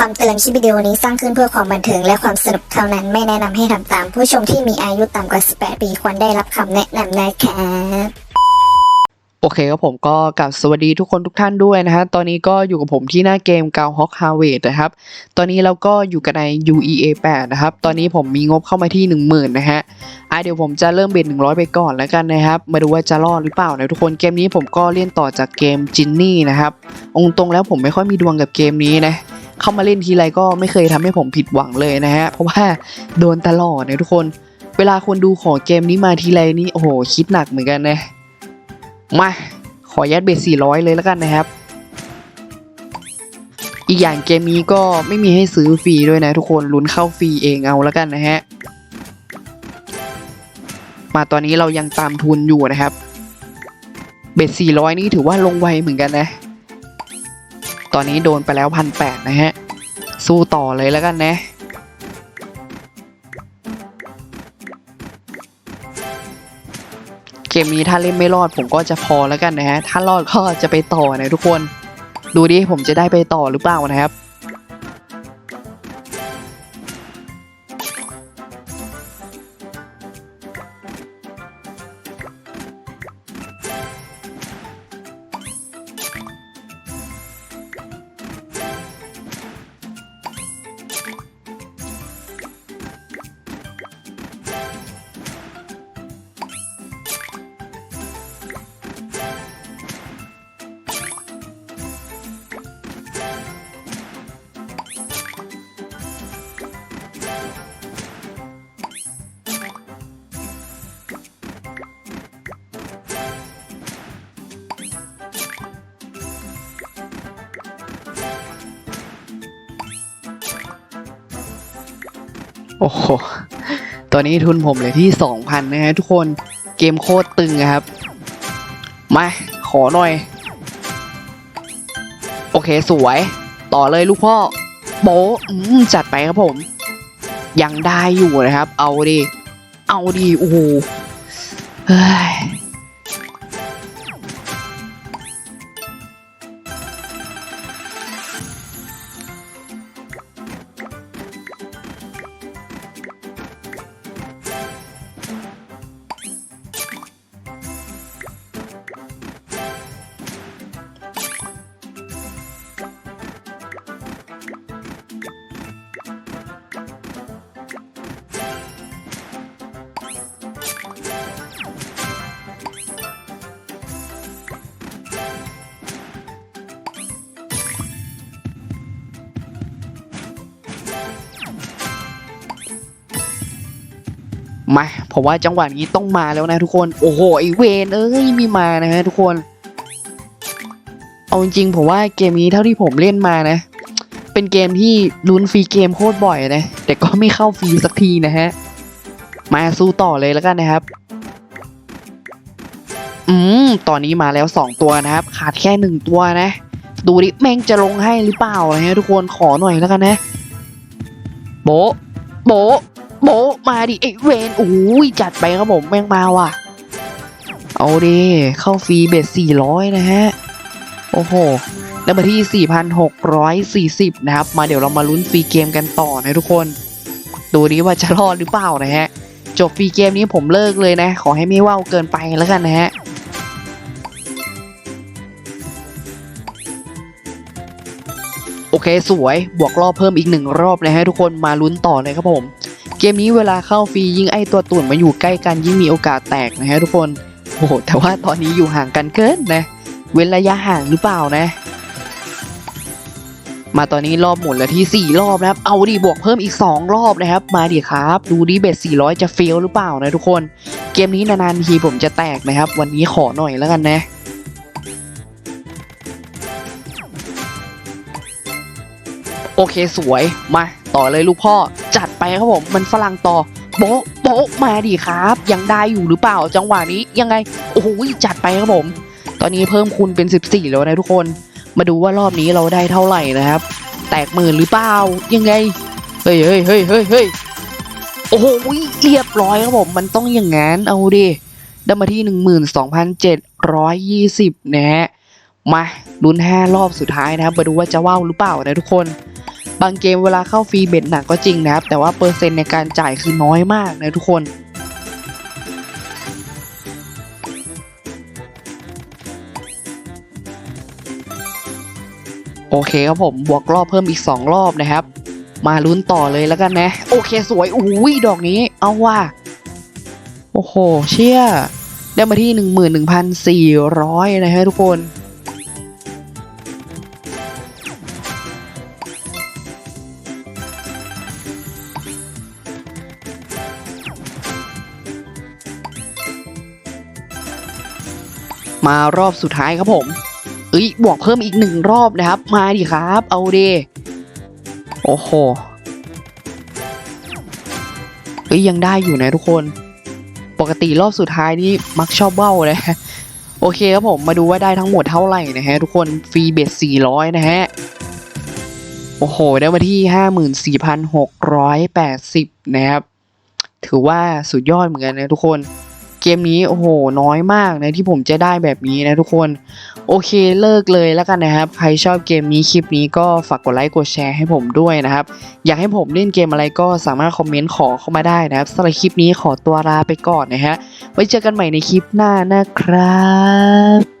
คำเตือนคลิปวิดีโอนี้สร้างขึ้นเพื่อความบันเทิงและความสนุกเท่านั้นไม่แนะนำให้ทำตาม ผู้ชมที่มีอายุต่ำกว่า 18 ปีควรได้รับคำแนะนำนะครับโอเคครับผมก็กลับสวัสดีทุกคนทุกท่านด้วยนะฮะตอนนี้ก็อยู่กับผมที่หน้าเกม g a l h a w k Harvest นะครับ ตอนนี้เราก็อยู่กันใน UEA 8 นะครับ ตอนนี้ผมมีงบเข้ามาที่ 10,000 นะฮะอะเดี๋ยวผมจะเริ่มเบ็ด100 ไปก่อนแล้วกันนะครับ มาดูว่าจะรอดหรือเปล่านะทุกคนเกมนี้ผมก็เล่นต่อจากเกมจินนี่นะครับองตรงแล้วผมไม่ค่อยมีดวงกับเกมนี้นะ เข้ามาเล่นทีไรก็ไม่เคยทำให้ผมผิดหวังเลยนะฮะ เพราะว่าโดนตลอดนะทุกคน เวลาคนดูขอเกมนี้มาทีไรนี่โอ้โหคิดหนักเหมือนกันนะ มาขอยัดเบ็ด400 เลยแล้วกันนะครับ อีกอย่างเกมนี้ก็ไม่มีให้ซื้อฟรีด้วยนะทุกคนลุ้นเข้าฟรีเองเอาแล้วกันนะฮะ มาตอนนี้เรายังตามทุนอยู่นะครับ เบ็ด400 นี่ถือว่าลงไวเหมือนกันนะ ตอนนี้โดนไปแล้วพันแปดนะฮะ สู้ต่อเลยแล้วกันนะเกมนี้ถ้าเล่นไม่รอดผมก็จะพอแล้วกันนะฮะ ถ้ารอดก็จะไปต่อนะทุกคน ดูดิผมจะได้ไปต่อหรือเปล่านะครับ โอ้โห ตอนนี้ทุนผมเหลยที่สองพันนะฮะทุกคน เกมโคตรตึงครับ มา ขอหน่อย โอเคสวย ต่อเลยลูกพ่อโบะจัดไปครับผม ยังได้อยู่นะครับ เอาดิเอาดิโอ้โหเฮ้ย มาผมว่าจังหวะนี้ต้องมาแล้วนะทุกคน โอ้โหไอเวนเอ้ยมีมานะฮะทุกคน เอาจริงผมว่าเกมนี้เท่าที่ผมเล่นมานะ เป็นเกมที่ลุ้นฟรีเกมโคตรบ่อยนะ แต่ก็ไม่เข้าฟรีสักทีนะฮะ มาสู้ต่อเลยแล้วกันนะครับ อืม ตอนนี้มาแล้วสองตัวนะครับ ขาดแค่หนึ่งตัวนะ ดูดิแม่งจะลงให้หรือเปล่านะฮะทุกคนขอหน่อยแล้วกันนะ โบโบ โบมาดิไอเวนโอ้ยจัดไปครับผมแม่งมาว่ะ เอาดิเข้าฟรีเบ็ด400นะฮะ โอ้โหแล้วมาที่ 4,640 นะครับ มาเดี๋ยวเรามาลุ้นฟรีเกมกันต่อนะทุกคน ดูนี้ว่าจะรอดหรือเปล่านะฮะ จบฟรีเกมนี้ผมเลิกเลยนะ ขอให้ไม่ว่าวเกินไปแล้วกันนะฮะ เคสวยบวกรอบเพิ่มอีกหนึ่งรอบนะฮะทุกคนมาลุ้นต่อเลยครับผม เกมนี้เวลาเข้าฟรียิ่งไอตัวตุ่นมาอยู่ใกล้กันยิ่งมีโอกาสแตกนะฮะทุกคนโอ้โหแต่ว่าตอนนี้อยู่ห่างกันเกินนะ เว้นระยะห่างหรือเปล่านะ มาตอนนี้รอบหมุนแล้วที่ 4 รอบนะครับ เอาดิบวกเพิ่มอีก 2 รอบนะครับ มาดิครับ ดูดิเบ็ด400 จะเฟลหรือเปล่านะทุกคน เกมนี้นานๆทีผมจะแตกนะครับ วันนี้ขอหน่อยแล้วกันนะ โอเคสวยมาต่อเลยลูกพ่อ จัดไปครับผมมันฝรั่งต่อโบ๊ะโบ๊ะมาดิครับ ยังได้อยู่หรือเปล่าจังหวะนี้ยังไงโอ้โหจัดไปครับผม ตอนนี้เพิ่มคูณเป็น 14 แล้วนะทุกคน มาดูว่ารอบนี้เราได้เท่าไหร่นะครับ แตกหมื่นหรือเปล่ายังไงเฮ้ยเฮ้ยเฮ้ยเฮ้ยเฮ้ยโอ้โหเรียบร้อยครับผมมันต้องอย่างงั้นเอาดิได้มาที่ 12,720 นะฮะมาลุ้น5รอบสุดท้ายนะครับมาดูว่าจะว่าวหรือเปล่านะทุกคน บางเกมเวลาเข้าฟรีเบ็ดหนักก็จริงนะครับ แต่ว่าเปอร์เซ็นต์ในการจ่ายคือน้อยมากนะทุกคนโอเคครับผมบวกรอบเพิ่มอีก 2 รอบนะครับ มาลุ้นต่อเลยแล้วกันนะ โอเคสวยอุ้ยดอกนี้ เอาว่าโอ้โห เชี่ย ได้มาที่ 11,400 นะฮะทุกคน มารอบสุดท้ายครับผม เอ้ยบวกเพิ่มอีกหนึ่งรอบนะครับ มาดิครับ เอาเดโอ้โหเอ้ยยังได้อยู่นะทุกคน ปกติรอบสุดท้ายนี่มักชอบเบ้านะโอเคครับผมมาดูว่าได้ทั้งหมดเท่าไหร่นะฮะทุกคนฟรีเบ็ด400 นะฮะโอ้โห ได้มาที่ 54,680 นะครับ ถือว่าสุดยอดเหมือนกันนะทุกคน เกมนี้โอ้โหน้อยมากนะที่ผมจะได้แบบนี้นะทุกคน โอเคเลิกเลยแล้วกันนะครับ ใครชอบเกมนี้คลิปนี้ก็ฝากกดไลค์กดแชร์ให้ผมด้วยนะครับ อยากให้ผมเล่นเกมอะไรก็สามารถคอมเมนต์ขอเข้ามาได้นะครับสำหรับคลิปนี้ขอตัวลาไปก่อนนะฮะไว้เจอกันใหม่ในคลิปหน้านะครับ